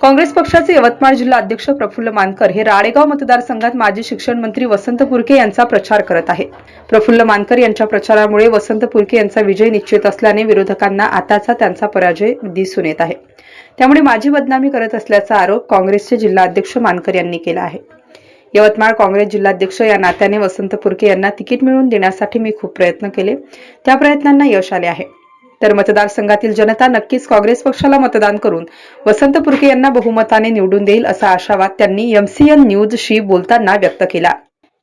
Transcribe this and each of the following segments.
काँग्रेस पक्षाचे यवतमाळ जिल्हा अध्यक्ष प्रफुल्ल मानकर हे राळेगाव मतदारसंघात माजी शिक्षण मंत्री वसंत पुरके यांचा प्रचार करत आहेत प्रफुल्ल मानकर यांच्या प्रचारामुळे वसंत पुरके यांचा विजय निश्चित असल्याने विरोधकांना आताचा त्यांचा पराजय दिसून येत आहे. त्यामुळे माझी बदनामी करत असल्याचा आरोप काँग्रेसचे जिल्हाध्यक्ष मानकर यांनी केला आहे. यवतमाळ काँग्रेस जिल्हाध्यक्ष या नात्याने वसंत पुरके यांना तिकीट मिळवून देण्यासाठी मी खूप प्रयत्न केले. त्या प्रयत्नांना यश आले आहे. तर मतदारसंघातील जनता नक्कीच काँग्रेस पक्षाला मतदान करून वसंत पुरके यांना बहुमताने निवडून देईल असा आशावाद त्यांनी एमसीएन न्यूजशी बोलताना व्यक्त केला.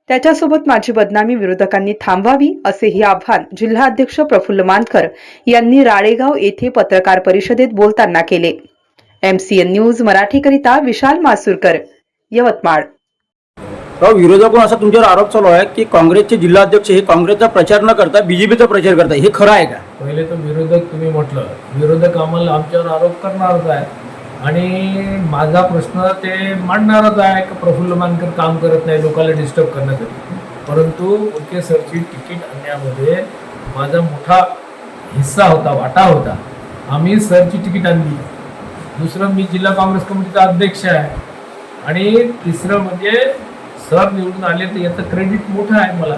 त्याच्यासोबत माझी बदनामी विरोधकांनी थांबवावी असेही आव्हान जिल्हाध्यक्ष प्रफुल्ल मानकर यांनी राळेगाव येथे पत्रकार परिषदेत बोलताना केले. एमसीएन न्यूज मराठीकरिता विशाल मासुरकर यवतमाळ. विरोधकांना असा तुमच्यावर आरोप चालू आहे की काँग्रेसचे जिल्हाध्यक्ष हे काँग्रेसचा प्रचार न करता बीजेपीचा प्रचार करतात हे खरं आहे का? पहिले तर विरोधक तुम्ही म्हटलं. विरोधक आम्हाला आमच्यावर आरोप करणारच आहे. आणि माझा प्रश्न ते मांडणारच आहे की प्रफुल्ल मानकर काम करत नाही लोकांना डिस्टर्ब करण्यासाठी. परंतु ओके सरची तिकीट आणण्यामध्ये माझा मोठा हिस्सा होता वाटा होता. आम्ही सरची तिकीट आणली. दुसरं मी जिल्हा काँग्रेस कमिटीचा अध्यक्ष आहे. आणि तिसरं म्हणजे सर निवडून आले तर याचं क्रेडिट मोठं आहे मला.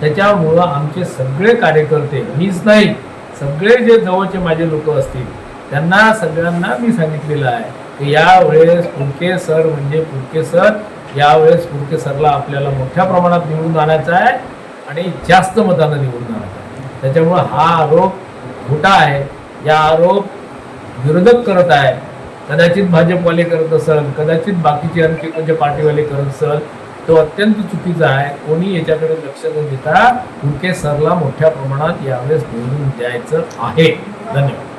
त्याच्यामुळं आमचे सगळे कार्यकर्ते मीच नाही सगळे जे जवळचे माझे लोक असतील त्यांना सगळ्यांना मी सांगितलेलं आहे की यावेळेस पुरके सर म्हणजे पुरके सर यावेळेस पुरके सरला आपल्याला मोठ्या प्रमाणात निवडून आणायचं आहे आणि जास्त मतानं निवडून आणायचं आहे. त्याच्यामुळं हा आरोप खोटा आहे. या आरोप विरोधक करत आहे. कदाचित भाजपवाले करत असल कदाचित बाकीचे आणखी म्हणजे पार्टीवाले करत असल तो अत्यंत चुकीचा आहे. कोणी याच्याकडे लक्ष न देता उके सरला मोठ्या प्रमाणात यावेळेस निवडून द्यायचं आहे. धन्यवाद.